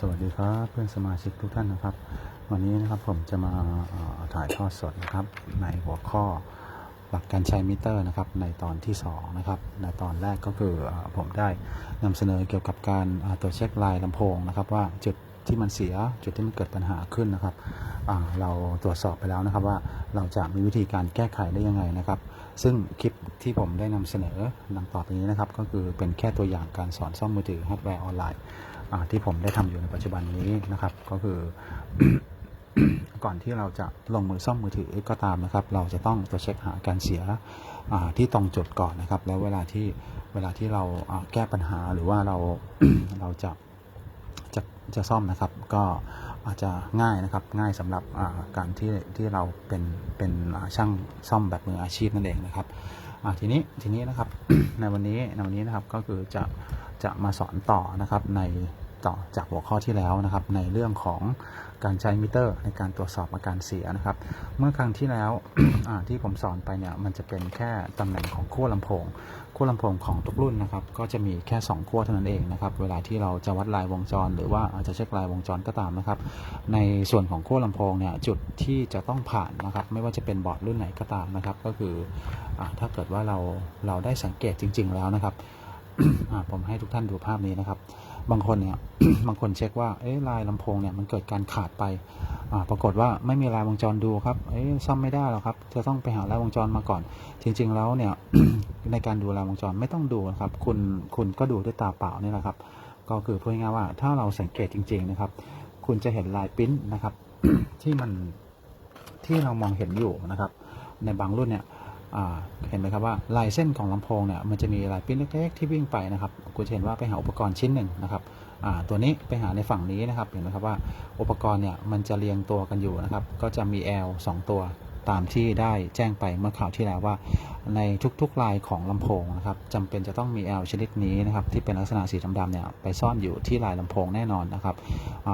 สวัสดีครับเพื่อนสมาชิกทุกท่านนะครับ วันนี้นะครับผมจะมาถ่ายทอดสดนะครับ ในหัวข้อหลักการใช้มิเตอร์นะครับ ในตอนที่2นะครับในตอนแรกก็คือผมได้นำเสนอเกี่ยวกับการตรวจเช็คลายลำโพงนะครับ ว่าจุดที่มันเสียจุดที่มันเกิดปัญหาขึ้นนะครับเราตรวจสอบไปแล้วนะครับว่าเราจะมีวิธีการแก้ไขได้ยังไงนะครับ ซึ่งคลิปที่ผมได้นำเสนอดังต่อไปนี้นะครับ ก็คือเป็นแค่ตัวอย่างการสอนซ่อมมือถือฮาร์ดแวร์ออนไลน์ ที่ผมได้ทำอยู่ในปัจจุบันนี้นะครับ ก็คือ ก่อนที่เราจะลงมือซ่อมมือถือก็ตามนะครับ เราจะต้องตรวจเช็คหาการเสียที่ตรงจุดก่อนนะครับ แล้วเวลาที่เวลาที่เราแก้ปัญหาหรือว่าเราเราจะจะจะซ่อมนะครับ ก็อาจจะง่ายนะครับง่ายสำหรับการที่ที่เราเป็นเป็นช่างซ่อมแบบมืออาชีพนั่นเองนะครับทีนี้ทีนี้นะครับในวันนี้ในวันนี้นะครับก็คือจะจะมาสอนต่อนะครับใน ต่อจากหัวข้อที่แล้วนะครับ ในเรื่องของการใช้มิเตอร์ ในการตรวจสอบอาการเสียนะครับ เมื่อครั้งที่แล้วที่ผมสอนไปเนี่ยมันจะเป็นแค่ตำแหน่งของขั้วลำโพงขั้วลำโพงของทุกรุ่นนะครับ ก็จะมีแค่ 2 ขั้วเท่านั้นเองนะครับ เวลาที่เราจะวัดลายวงจร หรือว่าอาจจะเช็คลายวงจรก็ตามนะครับ ในส่วนของขั้วลำโพงเนี่ยจุดที่จะต้องผ่านนะครับ ไม่ว่าจะเป็นบอร์ดรุ่นไหนก็ตามนะครับ ก็คืออถ้าเกิดว่าเราเราได้สังเกตจริง ๆ แล้วนะครับผมให้ทุกท่านดูภาพนี้นะครับ บางคนเนี่ย บางคนเช็คว่า เอ๊ะลายลำโพงเนี่ยมันเกิดการขาดไปอ่าปรากฏว่าไม่มีลายวงจรดูครับ เอ๊ะซ่อมไม่ได้หรอกครับ จะต้องไปหาลายวงจรมาก่อน จริง ๆ แล้วเนี่ย ในการดูลายวงจรไม่ต้องดูนะครับ คุณ คุณก็ดูด้วยตาเปล่านี่แหละครับ ก็คือพูดง่ายว่า ถ้าเราสังเกตจริง ๆ นะครับ คุณจะเห็นลายปริ้นนะครับ ที่มัน ที่เรามองเห็นอยู่นะครับ ในบางรุ่นเนี่ย เห็นไหมครับว่าลายเส้นของลำโพงเนี่ยมันจะมีลายปิ้นเล็กๆที่วิ่งไปนะครับคุณจะเห็นว่าไปหาอุปกรณ์ชิ้นหนึ่งนะครับตัวนี้ไปหาในฝั่งนี้นะครับเห็นไหมครับว่าอุปกรณ์เนี่ยมันจะเรียงตัวกันอยู่นะครับก็จะมี L 2 ตัวตามที่ได้แจ้งไปเมื่อข่าวที่แล้วว่า ในทุกๆลายของลำโพงนะครับจำเป็นจะต้องมี L ชนิดนี้นะครับที่เป็นลักษณะสีดำๆเนี่ยไปซ่อนอยู่ที่ลายลำโพงแน่นอนนะครับ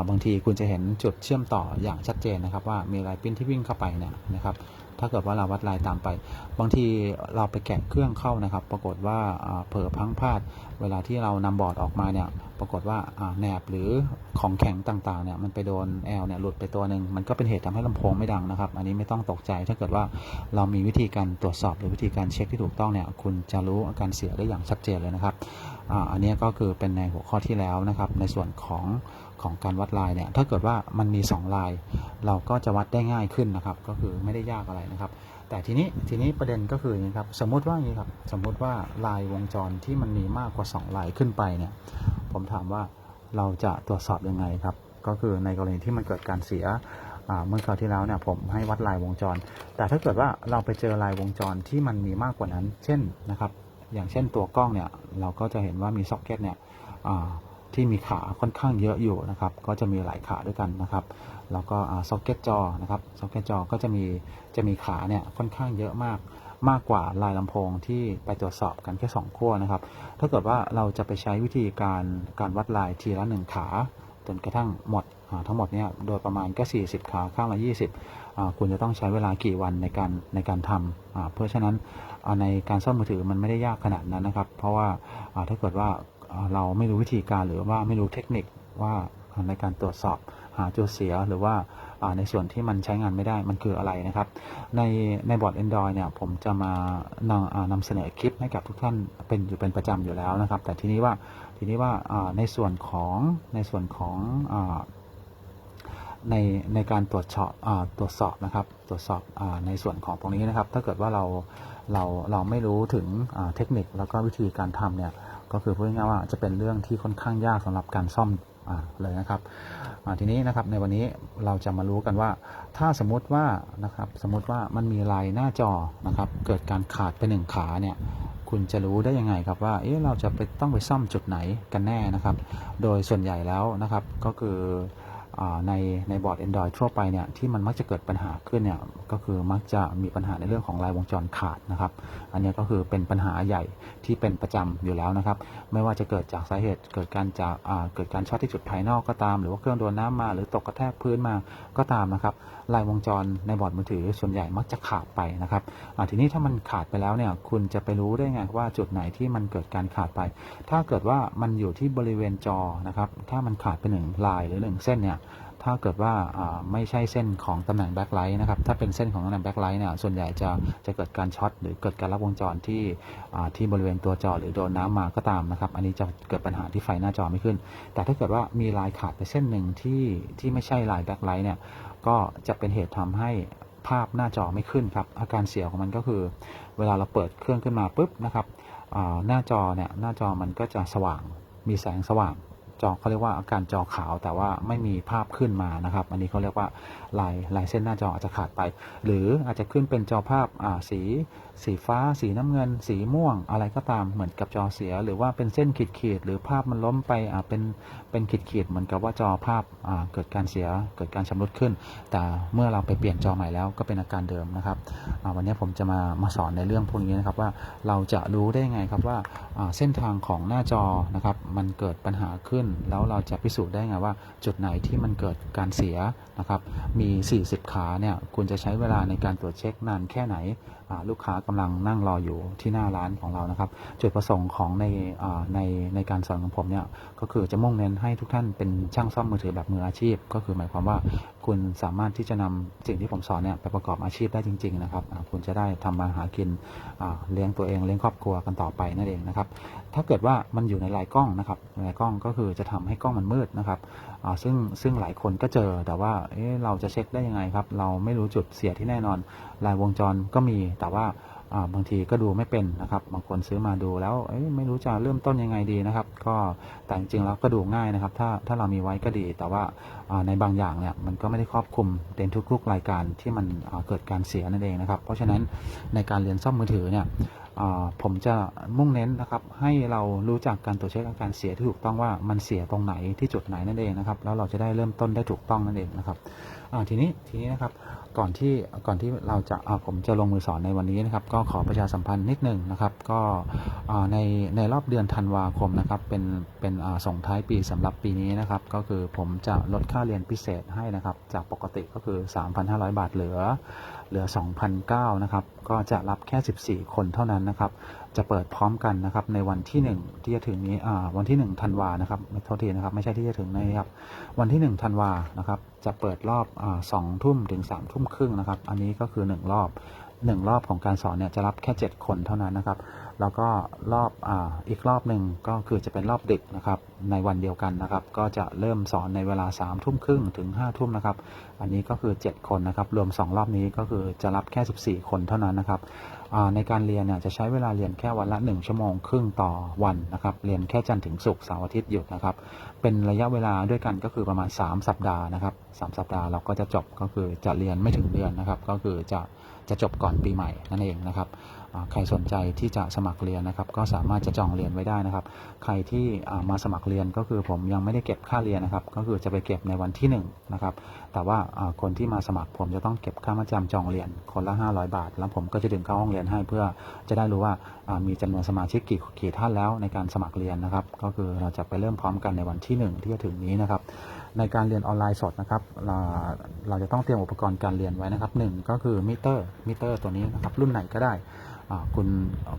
บางทีคุณจะเห็นจุดเชื่อมต่ออย่างชัดเจนนะครับว่ามีลายปิ้นที่วิ่งเข้าไปเนี่ยนะครับ ถ้าเกิดว่าเราวัดลายตามไป บางทีเราไปแกะเครื่องเข้านะครับ ปรากฏว่าเผลอพังพลาด เวลาที่เรานำบอร์ดออกมาเนี่ยปรากฏว่าแหนบหรือของแข็งต่างๆเนี่ยมันไปโดนแอลเนี่ยหลุดไปตัวหนึ่งมันก็เป็นเหตุทำให้ลำโพงไม่ดังนะครับ อันนี้ไม่ต้องตกใจ ถ้าเกิดว่าเรามีวิธีการตรวจสอบหรือวิธีการเช็คที่ถูกต้องเนี่ยคุณจะรู้อาการเสียได้อย่างชัดเจนเลยนะครับอันนี้ก็คือเป็นในหัวข้อที่แล้วนะครับในส่วนของ ของการวัดลายเนี่ยถ้าเกิดว่ามันมี 2 ลาย เราก็จะวัดได้ง่ายขึ้นนะครับ ก็คือไม่ได้ยากอะไรนะครับ แต่ทีนี้ทีนี้ประเด็นก็คืออย่างนี้ครับสมมติว่าอย่างนี้ครับสมมติว่าลายวงจรที่มันมีมากกว่า 2 ลายขึ้นไปเนี่ยผมถามว่าเราจะตรวจสอบยังไงครับ ก็คือในกรณีที่มันเกิดการเสียเมื่อคราวที่แล้วเนี่ยผมให้วัดลายวงจร แต่ถ้าเกิดว่าเราไปเจอลายวงจรที่มันมีมากกว่านั้น เช่นนะครับ อย่างเช่นตัวกล้องเนี่ยเราก็จะเห็นว่ามีซ็อกเก็ตเนี่ย ที่มีขาค่อนข้างเยอะอยู่นะครับ ก็จะมีหลายขาด้วยกันนะครับ แล้วก็ซ็อกเก็ตจอนะครับซ็อกเก็ตจอก็จะมีจะมีขาเนี่ยค่อนข้างเยอะมากมากกว่าลายลำโพงที่ไปตรวจสอบกันแค่2ขั้วนะครับ ถ้าเกิดว่าเราจะไปใช้วิธีการการวัดลายทีละหนึ่งขา จนกระทั่งหมดทั้งหมดเนี่ยโดยประมาณก็ 40 ขาข้างละ20 คุณจะต้องใช้เวลากี่วันในการในการทำเพราะฉะนั้นในการซ่อมมือถือมันไม่ได้ยากขนาดนั้นนะครับ เพราะว่าถ้าเกิดว่า เราไม่รู้วิธีการหรือว่าไม่รู้เทคนิคว่าในการตรวจสอบหาจุดเสียหรือว่าในส่วนที่มันใช้งานไม่ได้มันคืออะไรนะครับ ในในบอร์ด Android เนี่ยผมจะมานำนำเสนอคลิปให้กับทุกท่านเป็นอยู่เป็นประจำอยู่แล้วนะครับ แต่ทีนี้ว่าทีนี้ว่าในส่วนของในส่วนของอในในการตรวจสอบตรวจสอบนะครับ ตรวจสอบอในส่วนของตรงนี้นะครับ ถ้าเกิดว่าเราเราเราไม่รู้ถึงเทคนิคแล้วก็วิธีการทำเนี่ย ก็คือพูดง่ายๆว่าจะเป็นเรื่องที่ค่อนข้างยากสำหรับการซ่อมอเลยนะครับทีนี้นะครับในวันนี้เราจะมารู้กันว่า ถ้าสมมติว่านะครับสมมติว่ามันมีลายหน้าจอนะครับเกิดการขาดไปหนึ่งขาเนี่ยคุณจะรู้ได้ยังไงครับว่าเอ๊ะเราจะไปต้องไปซ่อมจุดไหนกันแน่นะครับ โดยส่วนใหญ่แล้วนะครับก็คือ ในในบอร์ด Android ทั่วไปเนี่ยที่มันมักจะเกิดปัญหาขึ้นเนี่ยก็คือมักจะมีปัญหาในเรื่องของลายวงจรขาดนะครับ อันนี้ก็คือเป็นปัญหาใหญ่ที่เป็นประจำอยู่แล้วนะครับ ไม่ว่าจะเกิดจากสาเหตุเกิดการจากเกิดการช็อตที่จุดภายนอกก็ตาม หรือว่าเครื่องโดนน้ำมา หรือตกกระแทกพื้นมาก็ตามนะครับลายวงจรในบอร์ดมือถือส่วนใหญ่มักจะขาดไปนะครับทีนี้ถ้ามันขาดไปแล้วเนี่ยคุณจะไปรู้ได้ไงว่าจุดไหนที่มันเกิดการขาดไป ถ้าเกิดว่ามันอยู่ที่บริเวณจอนะครับถ้ามันขาดไปหนึ่งลายหรือหนึ่งเส้นเนี่ย ถ้าเกิดว่าไม่ใช่เส้นของตำแหน่งแบ็คไลท์นะครับ ถ้าเป็นเส้นของตำแหน่งแบ็คไลท์เนี่ย ส่วนใหญ่จะจะเกิดการช็อตหรือเกิดการรับวงจรที่ที่บริเวณตัวจอหรือโดนน้ำมาก็ตามนะครับ อันนี้จะเกิดปัญหาที่ไฟหน้าจอไม่ขึ้น แต่ถ้าเกิดว่ามีลายขาดไปเส้นหนึ่งที่ที่ไม่ใช่ลายแบ็คไลท์เนี่ย ก็จะเป็นเหตุทำให้ภาพหน้าจอไม่ขึ้นครับ อาการเสียของมันก็คือ เวลาเราเปิดเครื่องขึ้นมาปุ๊บนะครับหน้าจอเนี่ย หน้าจอมันก็จะสว่าง มีแสงสว่าง จอเขาเรียกว่าอาการจอขาวแต่ว่าไม่มีภาพขึ้นมานะครับ อันนี้เขาเรียกว่าลายลายเส้นหน้าจออาจจะขาดไป หรืออาจจะขึ้นเป็นจอภาพาสีสีฟ้า สีน้ำเงิน สีม่วง อะไรก็ตามเหมือนกับจอเสีย หรือว่าเป็นเส้นขีดขีดๆหรือภาพมันล้มไปเป็นเป็นขีดขีดๆเหมือนกับว่าจอภาพาเกิดการเสียเกิดการชำรุดขึ้น แต่เมื่อเราไปเปลี่ยนจอใหม่แล้วก็เป็นอาการเดิมนะครับวันนี้ผมจะมามาสอนในเรื่องพวกนี้นะครับว่าเราจะรู้ได้ไงครับว่าอ่าเส้นทางของหน้าจอนะครับมันเกิดปัญหาขึ้น แล้วเราจะพิสูจน์ได้ไงว่า จุดไหนที่มันเกิดการเสียนะครับมี40 ขาเนี่ยคุณจะใช้เวลาในการตรวจเช็คนานแค่ไหน ลูกค้ากำลังนั่งรออยู่ที่หน้าร้านของเรานะครับ จุดประสงค์ของในในในการสอนของผมเนี่ยก็คือจะมุ่งเน้นให้ทุกท่านเป็นช่างซ่อมมือถือแบบมืออาชีพ ก็คือหมายความว่าคุณสามารถที่จะนำสิ่งที่ผมสอนเนี่ยไปประกอบอาชีพได้จริง ๆ นะครับ คุณจะได้ทำมาหากินเลี้ยงตัวเองเลี้ยงครอบครัวกันต่อไปนั่นเองนะครับ ถ้าเกิดว่ามันอยู่ในลายกล้องนะครับลายกล้องก็คือจะทำให้กล้องมันมืดนะครับซึ่งซึ่งหลายคนก็เจอแต่ว่าเเราจะเช็คได้ยังไงครับ เราไม่รู้จุดเสียที่แน่นอนลายวงจรก็มีแต่ว่าบางทีก็ดูไม่เป็นนะครับ บางคนซื้อมาดูแล้วไม่รู้จะเริ่มต้นยังไงดีนะครับ ก็แต่จริงๆแล้วก็ดูง่ายนะครับ ถ้าถ้าเรามีไว้ก็ดี แต่ว่าในบางอย่างเนี่ยมันก็ไม่ได้ครอบคลุมในทุกๆรายการที่มันเกิดการเสียนั่นเองนะครับ เพราะฉะนั้นในการเรียนซ่อมมือถือเนี่ยผมจะมุ่งเน้นนะครับ ให้เรารู้จักการตรวจเช็คอาการเสียที่ถูกต้องว่ามันเสียตรงไหนที่จุดไหนนั่นเองนะครับ แล้วเราจะได้เริ่มต้นได้ถูกต้องนั่นเองนะครับทีนี้ทีนี้นะครับก่อนที่ก่อนที่เราจะาผมจะลงมือสอนในวันนี้นะครับ ก็ขอประชาสัมพันธ์นิดหนึ่งนะครับ ก็ในในรอบเดือนธันวาคมนะครับ เป็นเป็นส่งท้ายปีสำหรับปีนี้นะครับ ก็คือผมจะลดค่าเรียนพิเศษให้นะครับ จากปกติก็คือ 3,500 บาทเหลือเหลือ 2,009นะครับ ก็จะรับแค่ 14 คนเท่านั้นนะครับ จะเปิดพร้อมกันนะครับในวันที่ 1 ที่จะถึงนี้อ่าวันที่1ธันวานะครับไม่โทษทีนะครับไม่ใช่ที่จะถึงนี้ครับวันที่ 1 ธันวานะครับจะเปิดรอบอ่า2ทุ่มถึง3ทุ่มครึ่งนะครับ อันนี้ก็คือ 1 รอบ 1 รอบของการสอนเนี่ยจะรับแค่ 7 คนเท่านั้นนะครับแล้วก็รอบอ่าอีกรอบหนึ่งก็คือจะเป็นรอบดึกนะครับในวันเดียวกันนะครับ ก็จะเริ่มสอนในเวลา3ทุ่มครึ่งถึง5ทุ่มนะครับ อันนี้ก็คือ 7 คนนะครับ รวม 2 รอบนี้ก็คือจะรับแค่ 14 คนเท่านั้นนะครับอ่า ในการเรียนเนี่ยจะใช้เวลาเรียนแค่วันละ 1 ชั่วโมงครึ่งต่อวันนะครับ เรียนแค่จันทร์ถึงศุกร์เสาร์อาทิตย์หยุดนะครับ เป็นระยะเวลาด้วยกันก็คือประมาณ 3 สัปดาห์นะครับ3สัปดาห์เราก็จะจบก็คือจะเรียนไม่ถึงเดือนนะครับ ก็คือจะจะจบก่อนปีใหม่นั่นเองนะครับ ใครสนใจที่จะสมัครเรียนนะครับ ก็สามารถจะจองเรียนไว้ได้นะครับ ใครที่มาสมัครเรียนก็คือผมยังไม่ได้เก็บค่าเรียนนะครับ ก็คือจะไปเก็บในวันที่1นะครับ แต่ว่าคนที่มาสมัครผมจะต้องเก็บค่ามาจำจองเรียนคนละ 500 บาท แล้วผมก็จะดึงเข้าห้องเรียนให้เพื่อจะได้รู้ว่ามีจำนวนสมาชิกกี่กี่ท่านแล้วในการสมัครเรียนนะครับ ก็คือเราจะไปเริ่มพร้อมกันในวันที่ 1 ที่จะถึงนี้นะครับในการเรียนออนไลน์สดนะครับ เราเราจะต้องเตรียมอุปกรณ์การเรียนไว้นะครับหนึ่งก็คือมิเตอร์มิเตอร์ตัวนี้นะครับรุ่นไหนก็ได้ คุณ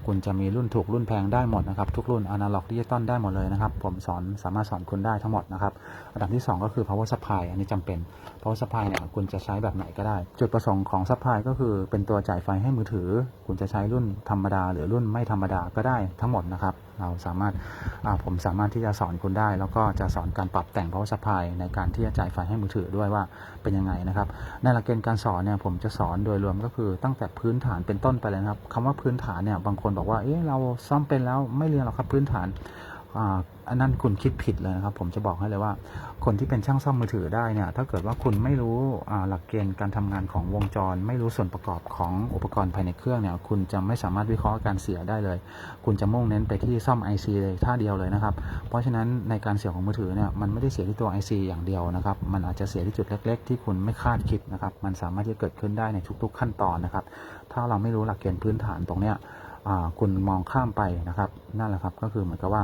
คุณจะมีรุ่นถูกรุ่นแพงได้หมดนะครับทุกรุ่นอนาล็อกดิจิตอลได้หมดเลยนะครับ ผมสอนสามารถสอนคุณได้ทั้งหมดนะครับอันดับที่ 2 ก็คือ power supply อันนี้จำเป็น power supply เนี่ยคุณจะใช้แบบไหนก็ได้ จุดประสงค์ของ supply ก็คือเป็นตัวจ่ายไฟให้มือถือ คุณจะใช้รุ่นธรรมดา หรือรุ่นไม่ธรรมดาก็ได้ทั้งหมดนะครับ เราสามารถผมสามารถที่จะสอนคุณได้ แล้วก็จะสอนการปรับแต่ง power supply ในการที่จะจ่ายไฟให้มือถือด้วยว่าเป็นยังไงนะครับในหลักเกณฑ์การสอนเนี่ยผมจะสอนโดยรวมก็คือตั้งแต่พื้นฐานเป็นต้นไปเลยนะครับคำว่าพื้นฐานเนี่ยบางคนบอกว่าเอ๊ะเราซ่อมเป็นแล้วไม่เรียนหรอกครับพื้นฐาน อันนั้นคุณคิดผิดเลยนะครับ ผมจะบอกให้เลยว่า คนที่เป็นช่างซ่อมมือถือได้เนี่ย ถ้าเกิดว่าคุณไม่รู้หลักเกณฑ์การทำงานของวงจร ไม่รู้ส่วนประกอบของอุปกรณ์ภายในเครื่องเนี่ย คุณจะไม่สามารถวิเคราะห์การเสียได้เลย คุณจะมุ่งเน้นไปที่ซ่อม IC เลยท่าเดียวเลยนะครับ เพราะฉะนั้นในการเสียของมือถือเนี่ย มันไม่ได้เสียที่ตัว IC อย่างเดียวนะครับ มันอาจจะเสียที่จุดเล็ก ๆ ที่คุณไม่คาดคิดนะครับ มันสามารถที่จะเกิดขึ้นได้ในทุก ๆ ขั้นตอนนะครับ ถ้าเราไม่รู้หลักเกณฑ์พื้นฐานตรงเนี้ย คุณมองข้ามไปนะครับ นั่นแหละครับก็คือเหมือนกับว่า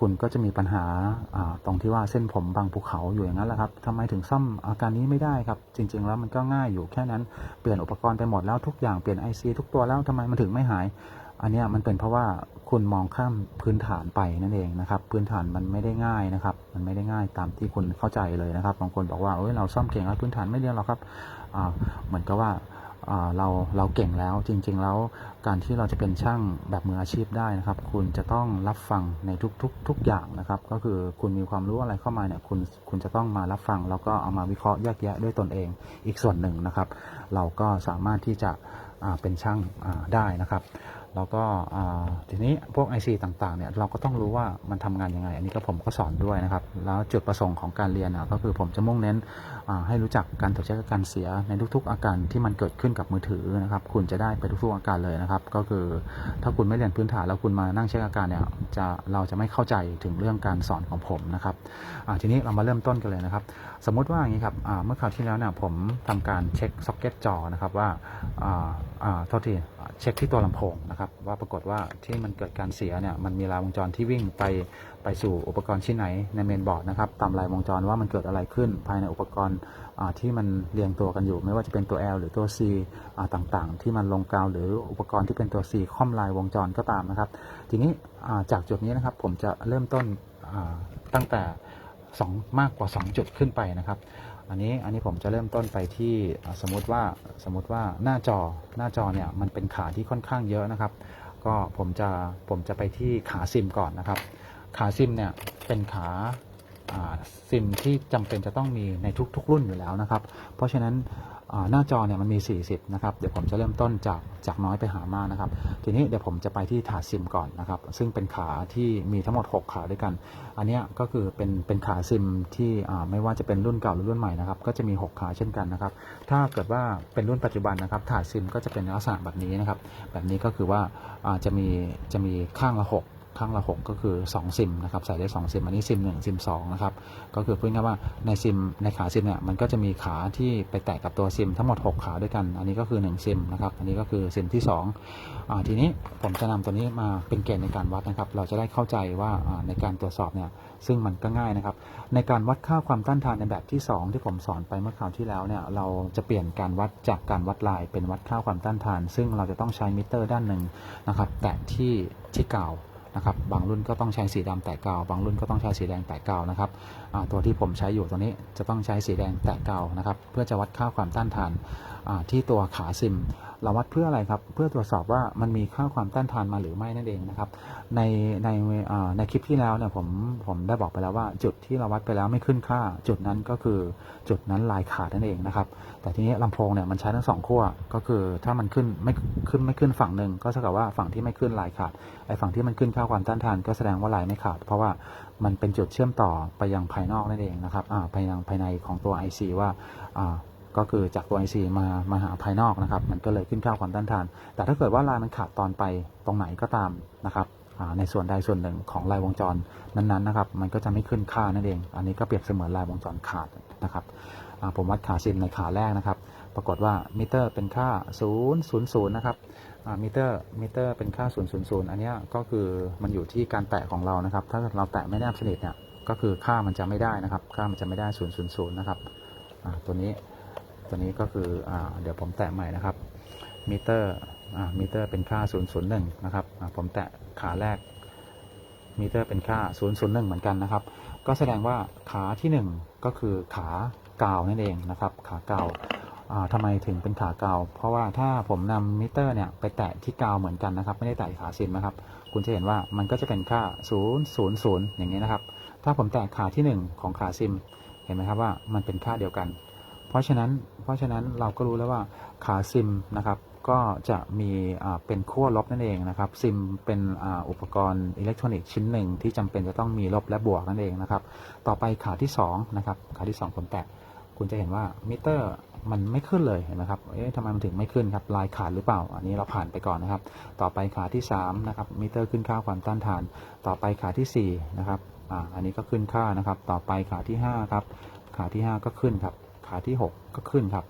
คุณก็จะมีปัญหาตรงที่ว่าเส้นผมบางภูเขาอยู่อย่างนั้นแหละครับทำไมถึงซ่อมอาการนี้ไม่ได้ครับ จริง ๆ แล้วมันก็ง่ายอยู่แค่นั้นเปลี่ยนอุปกรณ์ไปหมดแล้วทุกอย่างเปลี่ยน IC ทุกตัวแล้วทำไมมันถึงไม่หาย อันนี้มันเป็นเพราะว่าคุณมองข้ามพื้นฐานไปนั่นเองนะครับ พื้นฐานมันไม่ได้ง่ายนะครับ มันไม่ได้ง่ายตามที่คุณเข้าใจเลยนะครับบางคนบอกว่าเอ้ยเราซ่อมเก่งแล้วพื้นฐานไม่เรียนหรอกครับเหมือนกับว่า เราเราเก่งแล้วจริงๆแล้วการที่เราจะเป็นช่างแบบมืออาชีพได้นะครับ คุณจะต้องรับฟังในทุกๆทุกอย่างนะครับ ก็คือคุณมีความรู้อะไรเข้ามาเนี่ยคุณคุณจะต้องมารับฟัง แล้วก็เอามาวิเคราะห์แยกแยะด้วยตนเองอีกส่วนหนึ่งนะครับ เราก็สามารถที่จะเป็นช่างได้นะครับ แล้วก็ทีนี้พวก IC ต่างๆเนี่ยเราก็ต้องรู้ว่ามันทำงานยังไง อันนี้ก็ผมก็สอนด้วยนะครับ แล้วจุดประสงค์ของการเรียนอะก็คือผมจะมุ่งเน้นให้รู้จักการตรวจเช็คอาการเสียในทุก ๆ อาการที่มันเกิดขึ้นกับมือถือนะครับ คุณจะได้ไปทุกๆอาการเลยนะครับ ก็คือถ้าคุณไม่เรียนพื้นฐานแล้วคุณมานั่งเช็คอาการเนี่ยจะเราจะไม่เข้าใจถึงเรื่องการสอนของผมนะครับทีนี้เรามาเริ่มต้นกันเลยนะครับ สมมุติว่าอย่างนี้ครับเมื่อคราวที่แล้วเนี่ยผมทำการเช็คซ็อกเก็ตจอนะครับว่า โทษทีอ่าเช็คที่ตัวลำโพงนะครับว่าปรากฏว่าที่มันเกิดการเสียเนี่ยมันมีลายวงจรที่วิ่งไปไปสู่อุปกรณ์ชิ้นไหนในเมนบอร์ดนะครับตามลายวงจรว่ามันเกิดอะไรขึ้น ภายในอุปกรณ์ที่มันเรียงตัวกันอยู่ ไม่ว่าจะเป็นตัว L หรือตัว C ต่างๆ ที่มันลงกาวหรืออุปกรณ์ที่เป็นตัว C ค่อมลายวงจรก็ตามนะครับ ทีนี้จากจุดนี้นะครับผมจะเริ่มต้นตั้งแต่สองมากกว่า 2 จุดขึ้นไปนะครับ อันนี้อันนี้ผมจะเริ่มต้นไปที่สมมติว่าสมมติว่าหน้าจอหน้าจอเนี่ยมันเป็นขาที่ค่อนข้างเยอะนะครับ ก็ผมจะผมจะไปที่ขาซิมก่อนนะครับ ขาซิมเนี่ยเป็นขาซิมที่จำเป็นจะต้องมีในทุก ๆ รุ่นอยู่แล้วนะครับ เพราะฉะนั้น หน้าจอเนี่ยมันมี 40 นะครับ เดี๋ยวผมจะเริ่มต้นจากจากน้อยไปหามากนะครับ ทีนี้เดี๋ยวผมจะไปที่ถาดซิมก่อนนะครับ ซึ่งเป็นขาที่มีทั้งหมด 6 ขาด้วยกัน อันนี้ก็คือเป็นเป็นขาซิมที่ไม่ว่าจะเป็นรุ่นเก่าหรือรุ่นใหม่นะครับ ก็จะมี 6 ขาเช่นกันนะครับ ถ้าเกิดว่าเป็นรุ่นปัจจุบันนะครับถาดซิมก็จะเป็นลักษณะแบบนี้นะครับ แบบนี้ก็คือว่าอ่าจะมีจะมีข้างละ 6 ข้างละ 6 ก็คือ 2 ซิมนะครับใส่ได้ 2 ซิม อันนี้ซิม1ซิม2นะครับก็คือพูดง่ายว่าในซิมในขาซิมเนี่ยมันก็จะมีขาที่ไปแตะกับตัวซิมทั้งหมด 6 ขาด้วยกัน อันนี้ก็คือ 1 ซิมนะครับอันนี้ก็คือซิมที่2อ่าทีนี้ผมจะนำตัวนี้มาเป็นเกณฑ์ในการวัดนะครับ เราจะได้เข้าใจว่าในการตรวจสอบเนี่ยซึ่งมันก็ง่ายนะครับ ในการวัดค่าความต้านทานในแบบที่ 2 ที่ผมสอนไปเมื่อคราวที่แล้วเนี่ยเราจะเปลี่ยนการวัดจากการวัดลายเป็นวัดค่าความต้านทาน ซึ่งเราจะต้องใช้มิเตอร์ด้านหนึ่งนะครับ แตะที่ที่กาว นะครับบางรุ่นก็ต้องใช้สีดำแตะกาว บางรุ่นก็ต้องใช้สีแดงแตะกาวนะครับตัวที่ผมใช้อยู่ตัวนี้จะต้องใช้สีแดงแตะกาวนะครับเพื่อจะวัดค่าความต้านทานที่ตัวขาซิม เราวัดเพื่ออะไรครับ เพื่อตรวจสอบว่ามันมีค่าความต้านทานมาหรือไม่นั่นเองนะครับ ในในในคลิปที่แล้วเนี่ยผมผมได้บอกไปแล้วว่า จุดที่เราวัดไปแล้วไม่ขึ้นค่า จุดนั้นก็คือจุดนั้นลายขาดนั่นเองนะครับ แต่ทีนี้ลำโพงเนี่ยมันใช้ทั้งสองขั้วก็คือถ้ามันขึ้นไม่ขึ้นไม่ขึ้นฝั่งหนึ่งก็เท่ากับว่าฝั่งที่ไม่ขึ้นลายขาดไอ้ฝั่งที่มันขึ้นค่าความต้านทาน ก็แสดงว่าลายไม่ขาด เพราะว่ามันเป็นจุดเชื่อมต่อไปยังภายนอกนั่นเองนะครับอ่าไปยังภายในของตัว IC ว่าอ่า ก็คือจากตัว IC มามาหาภายนอกนะครับ มันก็เลยขึ้นค่าความต้านทาน แต่ถ้าเกิดว่าลายมันขาดตอนไปตรงไหนก็ตามนะครับในส่วนใดส่วนหนึ่งของลายวงจรนั้นๆนะครับ มันก็จะไม่ขึ้นค่านั่นเอง อันนี้ก็เปรียบเสมือนลายวงจรขาดนะครับผมวัดขาซิมในขาแรกนะครับ ปรากฏว่ามิเตอร์เป็นค่า 000นะครับมิเตอร์มิเตอร์เป็นค่า 000 อันนี้ก็คือมันอยู่ที่การแตะของเรานะครับ ถ้าเราแตะไม่แนบสนิทเนี่ยก็คือค่ามันจะไม่ได้นะครับ ค่ามันจะไม่ได้ 000นะครับตัวนี้ ตัวนี้ก็คืออเดี๋ยวผมแตะใหม่นะครับมิเตอร์มิเตอร์เป็นค่า 001 นะครับผมแตะขาแรกมิเตอร์เป็นค่า 001 เหมือนกันนะครับ ก็แสดงว่าขาที่ 1 ก็คือขากาวนั่นเองนะครับ ขากาวอ่าทำไมถึงเป็นขากาว เพราะว่าถ้าผมนำมิเตอร์เนี่ยไปแตะที่กาวเหมือนกันนะครับ ไม่ได้แตะขาซิมนะครับ คุณจะเห็นว่ามันก็จะเป็นค่า 000 อย่างนี้นะครับ ถ้าผมแตะขาที่ 1 ของขาซิม เห็นไหมครับว่ามันเป็นค่าเดียวกัน เพราะฉะนั้นเพราะฉะนั้นเราก็รู้แล้วว่าขาซิมนะครับก็จะมีเป็นขั้วลบนั่นเองนะครับซิมเป็นอ,อุปกรณ์อิเล็กทรอนิกส์ชิ้นหนึ่งที่จำเป็นจะต้องมีลบและบวกนั่นเองนะครับต่อไปขาที่2นะครับขาที่2ผมแตะคุณจะเห็นว่ามิเตอร์มันไม่ขึ้นเลยเห็นไหมครับ เอ๊ะทำไมมันถึงไม่ขึ้นครับ ลายขาดหรือเปล่า อันนี้เราผ่านไปก่อนนะครับ ต่อไปขาที่3นะครับ มิเตอร์ขึ้นค่าความต้านทาน ต่อไปขาที่4นะครับ อ่า อันนี้ก็ขึ้นค่านะครับ ต่อไปขาที่5ครับ ขาที่ 5 ก็ขึ้นครับ ขาที่ 6 ก็ขึ้นครับ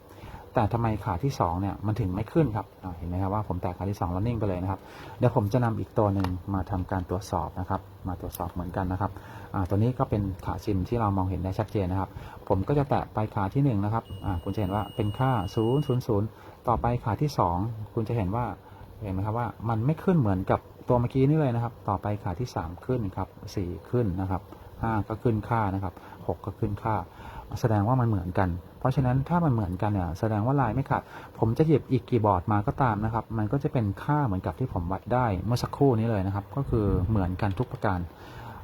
แต่ทำไมขาที่2เนี่ยมันถึงไม่ขึ้นครับเห็นไหมครับว่าผมแตะขาที่2แล้วนิ่งไปเลยนะครับเดี๋ยวผมจะนำอีกตัวหนึ่งมาทำการตรวจสอบนะครับ มาตรวจสอบเหมือนกันนะครับตัวนี้ก็เป็นขาซิมที่เรามองเห็นได้ชัดเจนนะครับ ผมก็จะแตะไปขาที่1นะครับคุณจะเห็นว่าเป็นค่า 0 0 0 ต่อไปขาที่ 2 คุณจะเห็นว่าเห็นไหมครับว่ามันไม่ขึ้นเหมือนกับตัวเมื่อกี้นี่เลยนะครับ ต่อไปขาที่ 3 ขึ้นครับ4ขึ้นนะครับ 5 ก็ขึ้นค่านะครับ 6 ก็ขึ้นค่า แสดงว่ามันเหมือนกัน เพราะฉะนั้นถ้ามันเหมือนกันเนี่ยแสดงว่าลายไม่ขาดผมจะหยิบอีกกี่บอร์ดมาก็ตามนะครับ มันก็จะเป็นค่าเหมือนกับที่ผมวัดได้เมื่อสักครู่นี้เลยนะครับ ก็คือเหมือนกันทุกประการ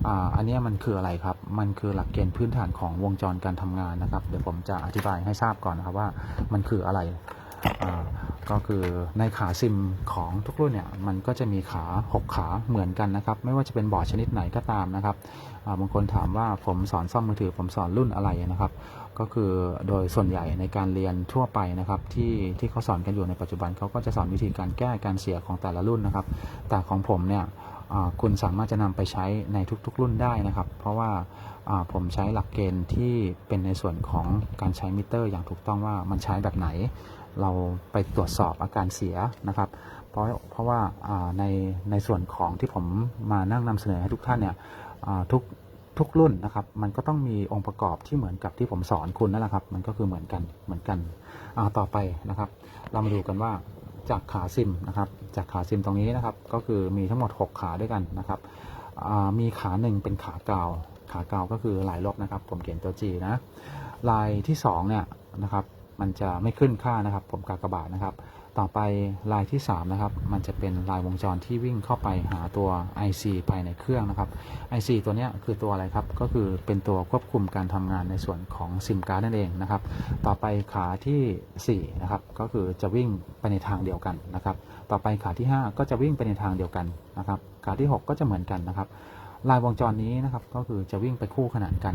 อ่าอันนี้มันคืออะไรครับ มันคือหลักเกณฑ์พื้นฐานของวงจรการทำงานนะครับ เดี๋ยวผมจะอธิบายให้ทราบก่อนนะครับว่ามันคืออะไร ก็คือในขาซิมของทุกรุ่นเนี่ยมันก็จะมีขา 6 ขาเหมือนกันนะครับ ไม่ว่าจะเป็นบอร์ดชนิดไหนก็ตามนะครับบางคนถามว่าผมสอนซ่อมมือถือผมสอนรุ่นอะไรนะครับ ก็คือโดยส่วนใหญ่ในการเรียนทั่วไปนะครับ ที่ที่เขาสอนกันอยู่ในปัจจุบันเขาก็จะสอนวิธีการแก้การเสียของแต่ละรุ่นนะครับ แต่ของผมเนี่ยคุณสามารถจะนำไปใช้ในทุกๆ รุ่นได้นะครับ เพราะว่าผมใช้หลักเกณฑ์ที่เป็นในส่วนของการใช้มิเตอร์ อย่างถูกต้องว่ามันใช้แบบไหน เราไปตรวจสอบอาการเสียนะครับ เพราะเพราะว่าในในส่วนของที่ผมมานั่งนำเสนอให้ทุกท่านเนี่ยทุกทุกรุ่นนะครับ มันก็ต้องมีองค์ประกอบที่เหมือนกับที่ผมสอนคุณนั่นแหละครับ มันก็คือเหมือนกันเหมือนกันต่อไปนะครับ เรามาดูกันว่าจากขาซิมนะครับ จากขาซิมตรงนี้นะครับ ก็คือมีทั้งหมด 6 ขาด้วยกันนะครับมีขาหนึ่งเป็นขากาว ขากาวก็คือลายลบนะครับ ผมเขียนตัว G นะ ลายที่2เนี่ยนะครับ มันจะไม่ขึ้นค่านะครับ ผมกากบาทนะครับ ต่อไปลายที่ 3 นะครับ มันจะเป็นลายวงจรที่วิ่งเข้าไปหาตัว IC ภายในเครื่องนะครับ IC ตัวนี้คือตัวอะไรครับ ก็คือเป็นตัวควบคุมการทำงานในส่วนของซิมการ์ดนั่นเองนะครับ ต่อไปขาที่4นะครับ ก็คือจะวิ่งไปในทางเดียวกันนะครับ ต่อไปขาที่ 5 ก็จะวิ่งไปในทางเดียวกันนะครับ ขาที่ 6 ก็จะเหมือนกันนะครับลายวงจรนี้นะครับก็คือจะวิ่งไปคู่ขนานกัน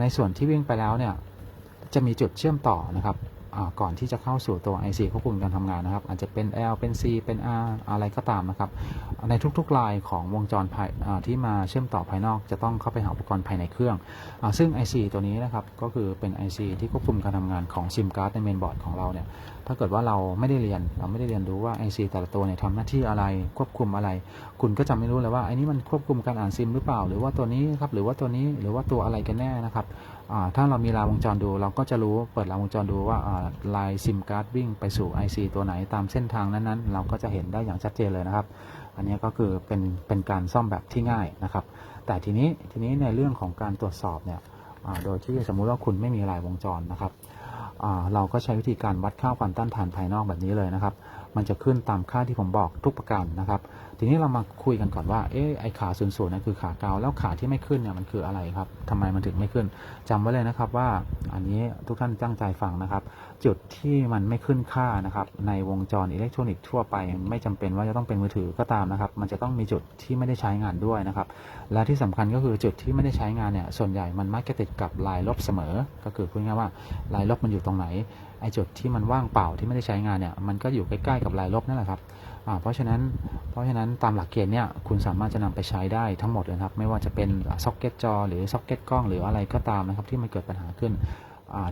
ในส่วนที่วิ่งไปแล้วเนี่ย จะมีจุดเชื่อมต่อนะครับก่อนที่จะเข้าสู่ตัว IC ควบคุมการทำงานนะครับ อาจจะเป็น L เป็น C เป็น R อะไรก็ตามนะครับ ในทุกๆลายของวงจรภายที่มาเชื่อมต่อภายนอกจะต้องเข้าไปหาอุปกรณ์ภายในเครื่องอซึ่ง IC ตัวนี้นะครับก็คือเป็น IC ที่ควบคุมการทำงานของซิมการ์ดในเมนบอร์ดของเราเนี่ยถ้าเกิดว่าเราไม่ได้เรียนเราไม่ได้เรียนรู้ว่า IC แต่ละตัวเนี่ยทำหน้าที่อะไรควบคุมอะไร คุณก็จะไม่รู้เลยว่าไอ้นี้มันควบคุมการอ่านซิมหรือเปล่า หรือว่าตัวนี้ครับหรือว่าตัวนี้หรือว่าตัวอะไรกันแน่นะครับ ถ้าเรามีรางวงจรดู เราก็จะรู้เปิดรางวงจรดูว่าลายซิมการ์ดวิ่งไปสู่ IC ตัวไหนตามเส้นทางนั้นๆ เราก็จะเห็นได้อย่างชัดเจนเลยนะครับ อันนี้ก็คือเป็นเป็นการซ่อมแบบที่ง่ายนะครับ แต่ทีนี้ทีนี้ในเรื่องของการตรวจสอบเนี่ยโดยที่สมมุติว่าคุณไม่มีลายวงจรนะครับเราก็ใช้วิธีการวัดค่าความต้านทานภายนอกแบบนี้เลยนะครับ มันจะขึ้นตามค่าที่ผมบอกทุกประการนะครับ ทีนี้เรามาคุยกันก่อนว่า เอ๊ะ ไอขาศูนย์ศูนย์นั่นคือขาเกาแล้วขาที่ไม่ขึ้นเนี่ยมันคืออะไรครับทำไมมันถึงไม่ขึ้นจำไว้เลยนะครับว่า อันนี้ทุกท่านตั้งใจฟังนะครับ จุดที่มันไม่ขึ้นค่านะครับ ในวงจรอิเล็กทรอนิกส์ทั่วไป ไม่จำเป็นว่าจะต้องเป็นมือถือก็ตามนะครับ มันจะต้องมีจุดที่ไม่ได้ใช้งานด้วยนะครับ และที่สำคัญก็คือจุดที่ไม่ได้ใช้งานเนี่ย ส่วนใหญ่มันมักจะติดกับลายลบเสมอ ก็คือพูดง่ายว่าลายลบมันอยู่ตรงไหน ไอจุดที่มันว่างเปล่าที่ไม่ได้ใช้งานเนี่ยมันก็อยู่ใกล้ๆกับลายลบนั่นแหละครับเพราะฉะนั้นเพราะฉะนั้นตามหลักเกณฑ์เนี่ยคุณสามารถจะนำไปใช้ได้ทั้งหมดเลยครับ ไม่ว่าจะเป็นซ็อกเก็ตจอหรือซ็อกเก็ตกล้องหรืออะไรก็ตามนะครับที่มันเกิดปัญหาขึ้น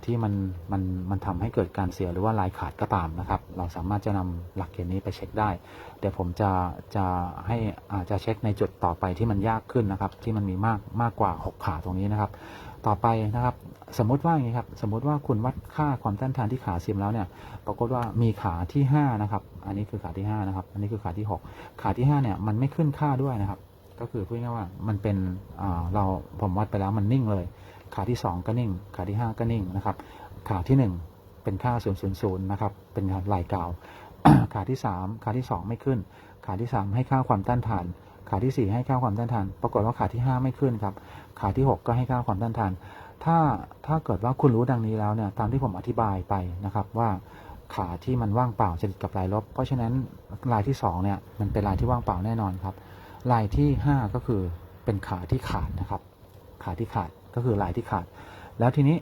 ที่มันมันมันทำให้เกิดการเสียหรือว่าลายขาดก็ตามนะครับ เราสามารถจะนำหลักเกณฑ์นี้ไปเช็คได้ เดี๋ยวผมจะจะให้อาจจะเช็คในจุดต่อไปที่มันยากขึ้นนะครับ ที่มันมีมากมากกว่า 6 ขาตรงนี้นะครับ ต่อไปนะครับ สมมุติว่าอย่างนี้ครับสมมุติว่าคุณวัดค่าความต้านทานที่ขาซิมแล้วเนี่ยปรากฏว่ามีขาที่5นะครับอันนี้คือขาที่5นะครับอันนี้คือขาที่ 6 ขาที่5เนี่ยมันไม่ขึ้นค่าด้วยนะครับ ก็คือพูดง่ายว่ามันเป็นอ่าเราผมวัดไปแล้วมันนิ่งเลย ขาที่ 2 ก็นิ่ง ขาที่ 5 ก็นิ่งนะครับ ขาที่ 1 เป็นค่า 000นะครับ เป็นลายกาว ขาที่ 3 ขาที่ 2 ไม่ขึ้น ขาที่ 3 ให้ค่าความต้านทาน ขาที่ 4 ให้ค่าความต้านทาน ปรากฏว่าขาที่ 5 ไม่ขึ้นครับ ขาที่ 6 ก็ให้ค่าความต้านทาน ถ้าถ้าเกิดว่าคุณรู้ดังนี้แล้วเนี่ย ตามที่ผมอธิบายไปนะครับว่าขาที่มันว่างเปล่าจะติดกับลายลบ เพราะฉะนั้นลายที่สองเนี่ยมันเป็นลายที่ว่างเปล่าแน่นอนครับ ลายที่ห้าก็คือเป็นขาที่ขาดนะครับ ขาที่ขาด ก็คือลายที่ขาด แล้วทีนี้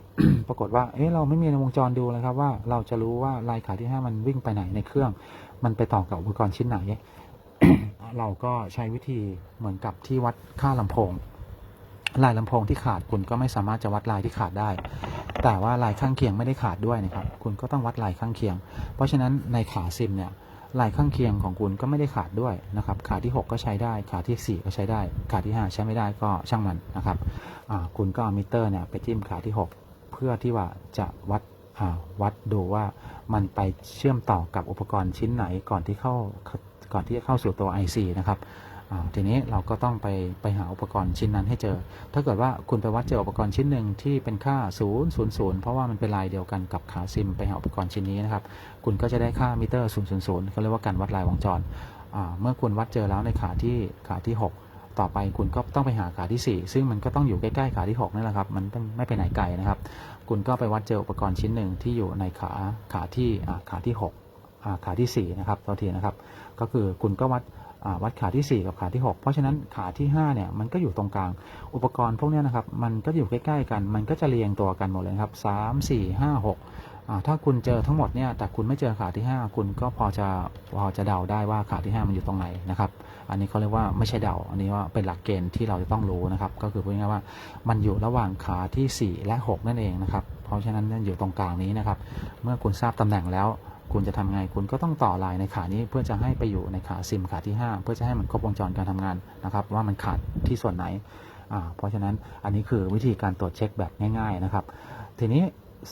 ปรากฏว่าเอ๊ะเราไม่มีในวงจรดูเลยครับว่าเราจะรู้ว่าลายขาดที่ห้ามันวิ่งไปไหนในเครื่อง มันไปต่อกับอุปกรณ์ชิ้นไหน เราก็ใช้วิธีเหมือนกับที่วัดค่าลำโพง ลายลำโพงที่ขาดคุณก็ไม่สามารถจะวัดลายที่ขาดได้ แต่ว่าลายข้างเคียงไม่ได้ขาดด้วยนะครับ คุณก็ต้องวัดลายข้างเคียง เพราะฉะนั้นในขาซิมเนี่ย ลายข้างเคียงของคุณก็ไม่ได้ขาดด้วยนะครับขาที่ 6 ก็ใช้ได้ ขาที่ 4 ก็ใช้ได้ ขาที่ 5 ใช้ไม่ได้ก็ช่างมันนะครับคุณก็เอามิเตอร์เนี่ยไปจิ้มขาที่ 6 เพื่อที่ว่าจะวัดวัดดูว่ามันไปเชื่อมต่อกับอุปกรณ์ชิ้นไหนก่อนที่เข้าก่อนที่จะเข้าสู่ตัว IC นะครับ ทีนี้เราก็ต้องไปไปหาอุปกรณ์ชิ้นนั้นให้เจอ ถ้าเกิดว่าคุณไปวัดเจออุปกรณ์ชิ้นหนึ่งที่เป็นค่า 0 0 0 เพราะว่ามันเป็นลายเดียวกันกับขาซิม ไปหาอุปกรณ์ชิ้นนี้นะครับ คุณก็จะได้ค่ามิเตอร์ 0 0 0เขาเรียกว่าการวัดลายวงจร เมื่อคุณวัดเจอแล้วในขาที่ขาที่ 6ต่อไปคุณก็ต้องไปหาขาที่ 4 ซึ่งมันก็ต้องอยู่ใกล้ๆขาที่6นั่นแหละครับ มันต้องไม่ไปไหนไกลนะครับ คุณก็ไปวัดเจออุปกรณ์ชิ้นหนึ่งที่อยู่ในขาขาที่ขาที่6ขาที่4นะครับตัวทีนะครับ ก็คือคุณก็วัด วัดขาที่ 4 กับขาที่ 6 เพราะฉะนั้นขาที่5เนี่ยมันก็อยู่ตรงกลาง อุปกรณ์พวกนี้นะครับมันก็อยู่ใกล้ๆกัน มันก็จะเรียงตัวกันหมดเลยครับสามสี่ห้าหกถ้าคุณเจอทั้งหมดเนี่ยแต่คุณไม่เจอขาที่ 5 คุณก็พอจะพอจะเดาได้ว่าขาที่ 5 มันอยู่ตรงไหนนะครับอันนี้เขาเรียกว่าไม่ใช่เดาอันนี้ว่าเป็นหลักเกณฑ์ที่เราจะต้องรู้นะครับก็คือพูดง่ายๆว่ามันอยู่ระหว่างขาที่ 4 และ 6 นั่นเองนะครับเพราะฉะนั้นนี่อยู่ตรงกลางนี้นะครับเมื่อคุณทราบตำแหน่งแล้ว คุณจะทำไงคุณก็ต้องต่อลายในขานี้เพื่อจะให้ไปอยู่ในขาซิมขาที่ 5 เพื่อจะให้มันครบวงจรการทำงานนะครับว่ามันขาดที่ส่วนไหนอ่าเพราะฉะนั้นอันนี้คือวิธีการตรวจเช็คแบบง่าย ๆนะครับ ทีนี้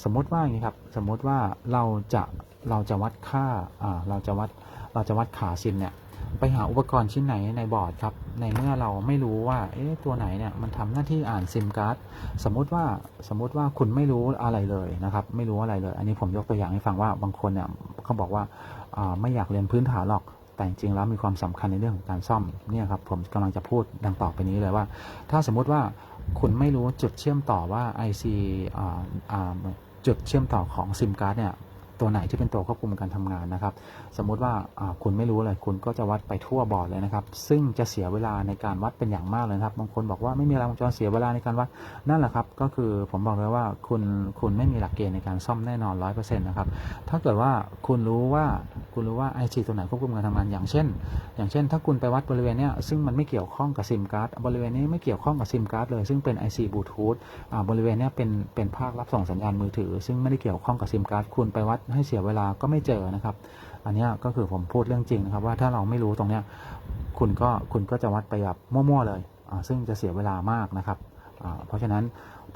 สมมติว่าอย่างนี้ครับสมมติว่าเราจะเราจะวัดค่าอ่าเราจะวัด เราจะวัดขาซิมเนี่ยไปหาอุปกรณ์ชิ้นไหนในบอร์ดครับในเมื่อเราไม่รู้ว่าเอ๊ะตัวไหนเนี่ยมันทำหน้าที่อ่านซิมการ์ดสมมุติว่าสมมุติว่าคุณไม่รู้อะไรเลยนะครับไม่รู้อะไรเลย อันนี้ผมยกตัวอย่างให้ฟังว่าบางคนเนี่ยเขาบอกว่าไม่อยากเรียนพื้นฐานหรอกแต่จริงแล้วมีความสำคัญในเรื่องของการซ่อมเนี่ยครับผมกำลังจะพูดดังต่อไปนี้เลยว่า ถ้าสมมุติว่าคุณไม่รู้จุดเชื่อมต่อว่า IC อ่าอ่าจุดเชื่อมต่อของซิมการ์ดเนี่ย ตัวไหนที่เป็นตัวควบคุมการทำงานนะครับ สมมุติว่าคุณไม่รู้เลยคุณก็จะวัดไปทั่วบอร์ดเลยนะครับ ซึ่งจะเสียเวลาในการวัดเป็นอย่างมากเลยครับบางคนบอกว่าไม่มีอะไรวงจรเสียเวลาในการวัดนั่นแหละครับ ก็คือผมบอกเลยว่าคุณคุณไม่มีหลักเกณฑ์ในการซ่อมแน่นอนร้อยเปอร์เซ็นต์นะครับถ้าเกิดว่าคุณรู้ว่าคุณรู้ว่า IC ตัวไหนควบคุมการทำงานอย่างเช่น อย่างเช่น ถ้าคุณไปวัดบริเวณเนี้ยซึ่งมันไม่เกี่ยวข้องกับซิมการ์ดบริเวณนี้ไม่เกี่ยวข้องกับซิมการ์ดเลย ซึ่งเป็น IC บลูทูธบริเวณนี้เป็นเป็นภาครับส่งสัญญาณมือถือ ซึ่งไม่ได้เกี่ยวข้องกับซิมการ์ดคุณไปวัดให้เสียเวลาก็ไม่เจอนะครับ อันนี้ก็คือผมพูดเรื่องจริงนะครับ ว่าถ้าเราไม่รู้ตรงเนี้ยคุณก็คุณก็จะวัดไปแบบมั่วๆเลยอ่าซึ่งจะเสียเวลามากนะครับอ่าเพราะฉะนั้น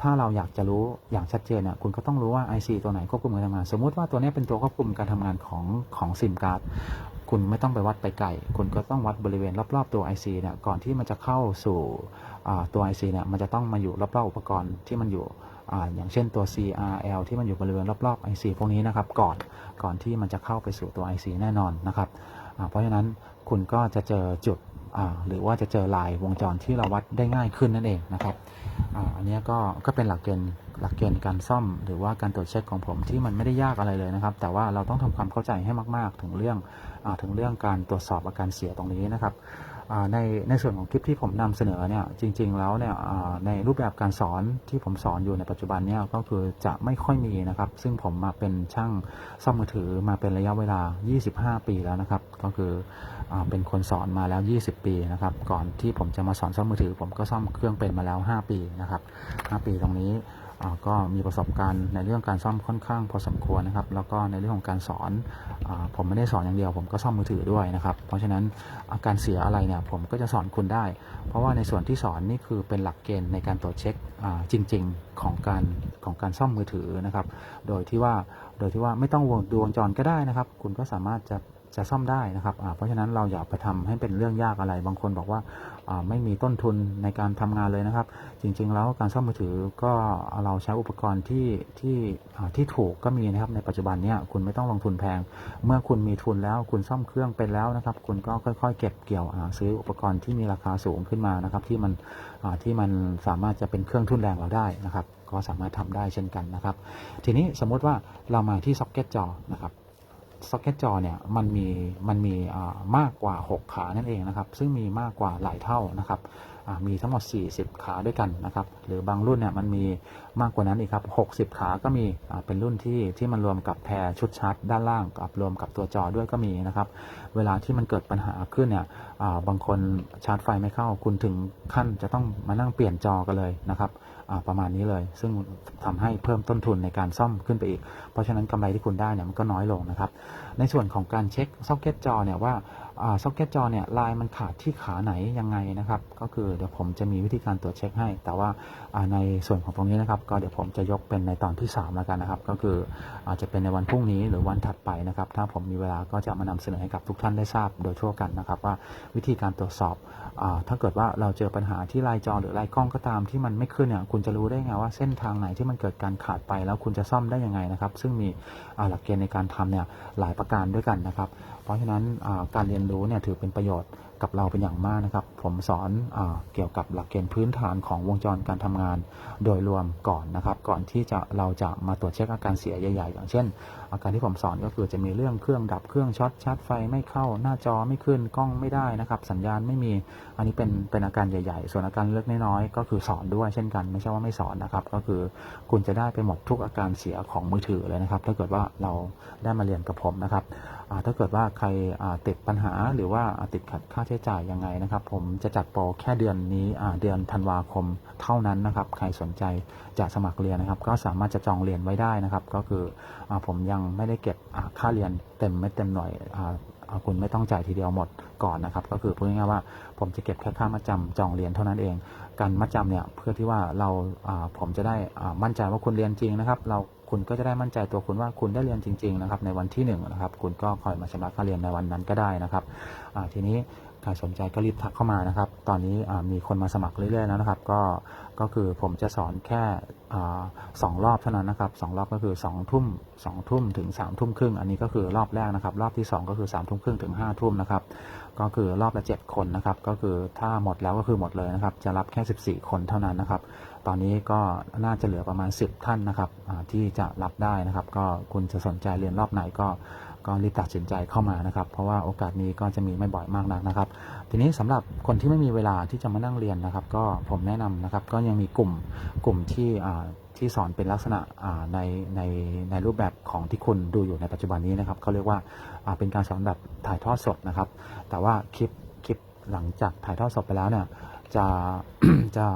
ถ้าเราอยากจะรู้อย่างชัดเจนเนี่ยคุณก็ต้องรู้ว่า IC ตัวไหนควบคุมการทำงาน สมมุติว่าตัวนี้เป็นตัวควบคุมการทำงานของของซิมการ์ดคุณไม่ต้องไปวัดไปไกลคุณก็ต้องวัดบริเวณรอบๆตัว IC เนี่ยก่อนที่มันจะเข้าสู่อ่าตัว IC เนี่ยมันจะต้องมาอยู่รอบๆอุปกรณ์ที่มันอยู่ ออย่างเช่นตัว CRL ที่มันอยู่บริเวณรอบๆ IC พวกนี้นะครับก่อนก่อนที่มันจะเข้าไปสู่ตัว IC แน่นอนนะครับเพราะฉะนั้นคุณก็จะเจอจุดหรือว่าจะเจอลายวงจรที่เราวัดได้ง่ายขึ้นนั่นเองนะครับอ,อันนี้ก็ก็เป็นหลักเกณฑ์หลักเกณฑ์การซ่อม หรือว่าการตรวจเช็คของผมที่มันไม่ได้ยากอะไรเลยนะครับ แต่ว่าเราต้องทำความเข้าใจให้มาก ๆ ถึงเรื่องอถึงเรื่องการตรวจสอบอาการเสียตรงนี้นะครับ ในในส่วนของคลิปที่ผมนำเสนอเนี่ยจริง ๆ แล้วเนี่ยในรูปแบบการสอนที่ผมสอนอยู่ในปัจจุบันเนี่ยก็คือจะไม่ค่อยมีนะครับ ซึ่งผมมาเป็นช่างซ่อมมือถือมาเป็นระยะเวลา 25 ปีแล้วนะครับ ก็คืออเป็นคนสอนมาแล้ว 20 ปีนะครับ ก่อนที่ผมจะมาสอนซ่อมมือถือ ผมก็ซ่อมเครื่องเป็นมาแล้ว 5 ปีนะครับ 5 ปีตรงนี้ ก็มีประสบการณ์ในเรื่องการซ่อมค่อนข้างพอสมควรนะครับ แล้วก็ในเรื่องของการสอนอผมไม่ได้สอนอย่างเดียว ผมก็ซ่อมมือถือด้วยนะครับ เพราะฉะนั้นอาการเสียอะไรเนี่ยผมก็จะสอนคุณได้ เพราะว่าในส่วนที่สอนนี่คือเป็นหลักเกณฑ์ในการตรวจเช็คจริง ๆของการของการซ่อมมือถือนะครับ โดยที่ว่าโดยที่ว่าไม่ต้องวงดวงจรก็ได้นะครับ คุณก็สามารถจะจะซ่อมได้นะครับ เพราะฉะนั้นเราอย่าไปทำให้เป็นเรื่องยากอะไร บางคนบอกว่า ไม่มีต้นทุนในการทำงานเลยนะครับ จริงๆ แล้วการซ่อมมือถือก็เราใช้อุปกรณ์ที่ที่ที่ถูกก็มีนะครับในปัจจุบันเนี้ยคุณไม่ต้องลงทุนแพง เมื่อคุณมีทุนแล้วคุณซ่อมเครื่องเป็นแล้วนะครับ คุณก็ค่อยๆ เก็บเกี่ยวซื้ออุปกรณ์ที่มีราคาสูงขึ้นมานะครับ ที่มันที่มันสามารถจะเป็นเครื่องทุนแรงเราได้นะครับ ก็สามารถทำได้เช่นกันนะครับ ทีนี้สมมุติว่าเรามาที่ซ็อกเก็ตจอนะครับ ซ็อกเก็ตจอเนี่ยมันมีมันมีมากกว่า 6 ขานั่นเองนะครับ ซึ่งมีมากกว่าหลายเท่านะครับมีทั้งหมด 40 ขาด้วยกันนะครับ หรือบางรุ่นเนี่ยมันมีมากกว่านั้นอีกครับ 60 ขาก็มีเป็นรุ่นที่ที่มันรวมกับแพรชุดชาร์จด้านล่างกับรวมกับตัวจอด้วยก็มีนะครับ เวลาที่มันเกิดปัญหาขึ้นเนี่ยบางคนชาร์จไฟไม่เข้า คุณถึงขั้นจะต้องมานั่งเปลี่ยนจอกันเลยนะครับ ประมาณนี้เลย ซึ่งทำให้เพิ่มต้นทุนในการซ่อมขึ้นไปอีก เพราะฉะนั้นกำไรที่คุณได้เนี่ยมันก็น้อยลงนะครับ ในส่วนของการเช็คซ็อกเก็ตจอเนี่ยว่า ซ็อกเก็ตจอเนี่ยลายมันขาดที่ขาไหนยังไงนะครับ ก็คือเดี๋ยวผมจะมีวิธีการตรวจเช็คให้ แต่ว่าในส่วนของตรงนี้นะครับ ก็เดี๋ยวผมจะยกเป็นในตอนที่ 3 แล้วกันนะครับ ก็คืออาจจะเป็นในวันพรุ่งนี้หรือวันถัดไปนะครับ ถ้าผมมีเวลาก็จะมานำเสนอให้กับทุกท่านได้ทราบโดยทั่วกันนะครับ ว่าวิธีการตรวจสอบอถ้าเกิดว่าเราเจอปัญหาที่ลายจอหรือลายกล้องก็ตามที่มันไม่ขึ้นเนี่ยคุณจะรู้ได้ไงว่าเส้นทางไหนที่มันเกิดการขาดไปแล้วคุณจะซ่อมได้ยังไงนะครับ ซึ่งมีหลักเกณฑ์ในการทำเนี่ยหลายประการด้วยกันนะครับ เพราะฉะนั้นการเรียนรู้เนี่ยถือเป็นประโยชน์กับเราเป็นอย่างมากนะครับ ผมสอนอเกี่ยวกับหลักเกณฑ์พื้นฐานของวงจรการทำงานโดยรวมก่อนนะครับ ก่อนที่จะเราจะมาตรวจเช็คอาการเสียใหญ่ ๆ อย่างเช่น อาการที่ผมสอนก็คือจะมีเรื่องเครื่องดับเครื่องช็อตชาร์จไฟไม่เข้าหน้าจอไม่ขึ้นกล้องไม่ได้นะครับ สัญญาณไม่มีอันนี้เป็นเป็นอาการใหญ่ ๆ ส่วนอาการเล็กน้อยก็คือสอนด้วยเช่นกันไม่ใช่ว่าไม่สอนนะครับ ก็คือคุณจะได้ไปหมดทุกอาการเสียของมือถือเลยนะครับ ถ้าเกิดว่าเราได้มาเรียนกับผมนะครับ ถ้าเกิดว่าใครติดปัญหาหรือว่าติดขัดค่าใช้จ่ายยังไงนะครับ ผมจะจัดโปรแค่เดือนนี้เดือนธันวาคมเท่านั้นนะครับ ใครสนใจจะสมัครเรียนนะครับ ก็สามารถจะจองเรียนไว้ได้นะครับ ก็คืออผมยังไม่ได้เก็บค่าเรียนเต็มไม่เต็มหน่วยคุณไม่ต้องจ่ายทีเดียวหมดก่อนนะครับ ก็คือพูดง่ายๆว่าผมจะเก็บแค่ค่ามาจำจองเรียนเท่านั้นเอง การมัดจำเนี่ยเพื่อที่ว่าเราผมจะได้มั่นใจว่าคุณเรียนจริงนะครับ เรา คุณก็จะได้มั่นใจตัวคุณว่าคุณได้เรียนจริง ๆ นะครับ ในวันที่หนึ่งนะครับ คุณก็คอยมาชำระค่าเรียนในวันนั้นก็ได้นะครับทีนี้ใครสนใจก็รีบทักเข้ามานะครับ ตอนนี้มีคนมาสมัครเรื่อยๆแล้วนะครับ ก็ ก็คือผมจะสอนแค่สองรอบเท่านั้นนะครับสองรอบก็คือ2องทุ่มสองทุ่มถึง3ามทุ่มครึ่ง อันนี้ก็คือรอบแรกนะครับ รอบที่ 2 ก็คือ3ามทุ่มครึ่งถึง5้าทุ่มนะครับ ก็คือรอบละ 7 คนนะครับ ก็คือถ้าหมดแล้วก็คือหมดเลยนะครับ จะรับแค่ 14 คนเท่านั้นนะครับ ตอนนี้ก็น่าจะเหลือประมาณ 10 ท่านนะครับที่จะรับได้นะครับ ก็คุณจะสนใจเรียนรอบไหนก็ ก็รีบตัดสินใจเข้ามานะครับ เพราะว่าโอกาสนี้ก็จะมีไม่บ่อยมากนักนะครับ ทีนี้สำหรับคนที่ไม่มีเวลาที่จะมานั่งเรียนนะครับ ก็ผมแนะนำนะครับ ก็ยังมีกลุ่มกลุ่มที่ที่สอนเป็นลักษณะในในในรูปแบบของที่คุณดูอยู่ในปัจจุบันนี้นะครับเขาเรียกว่าเป็นการสอนแบบถ่ายทอดสดนะครับ แต่ว่าคลิปคลิปหลังจากถ่ายทอดสดไปแล้วเนี่ยจะจะ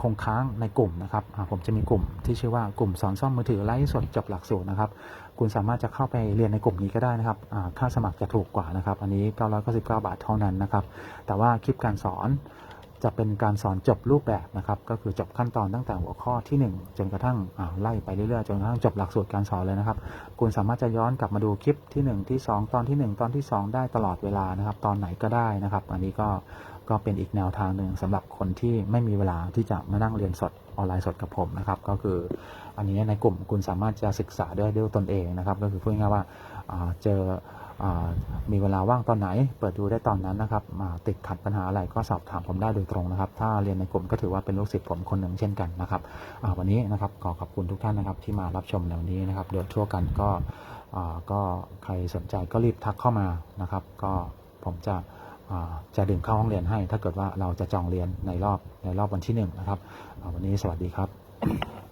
คงค้างในกลุ่มนะครับผมจะมีกลุ่มที่ชื่อว่ากลุ่มสอนซ่อมมือถือไลฟ์สดจบหลักสูตรนะครับ คุณสามารถจะเข้าไปเรียนในกลุ่มนี้ก็ได้นะครับค่าสมัครจะถูกกว่านะครับ อันนี้ 999 บาทเท่านั้นนะครับ แต่ว่าคลิปการสอนจะเป็นการสอนจบรูปแบบนะครับ ก็คือจบขั้นตอนตั้งแต่หัวข้อที่ 1 จนกระทั่งไล่ไปเรื่อยๆ จนกระทั่งจบหลักสูตรการสอนเลยนะครับ คุณสามารถจะย้อนกลับมาดูคลิปที่ 1 ที่ 2 ตอนที่ 1 ตอนที่ 2 ได้ตลอดเวลานะครับ ตอนไหนก็ได้นะครับ อันนี้ก็ ก็เป็นอีกแนวทางหนึ่งสำหรับคนที่ไม่มีเวลาที่จะมานั่งเรียนสดออนไลน์สดกับผมนะครับ ก็คืออันนี้ในกลุ่มคุณสามารถจะศึกษาด้วยด้วยตนเองนะครับ ก็คือพูดง่ายว่าเจอมีเวลาว่างตอนไหน เปิดดูได้ตอนนั้นนะครับอ่าติดขัดปัญหาอะไรก็สอบถามผมได้โดยตรงนะครับ ถ้าเรียนในกลุ่มก็ถือว่าเป็นลูกศิษย์ผมคนหนึ่งเช่นกันนะครับวันนี้นะครับขอขอบคุณทุกท่านนะครับ ที่มารับชมในวันนี้นะครับโดยทั่วกันก็ก็ใครสนใจก็รีบทักเข้ามานะครับ ก็ผมจะ จะดึงเข้าห้องเรียนให้ ถ้าเกิดว่าเราจะจองเรียนในรอบในรอบวันที่หนึ่งนะครับวันนี้สวัสดีครับ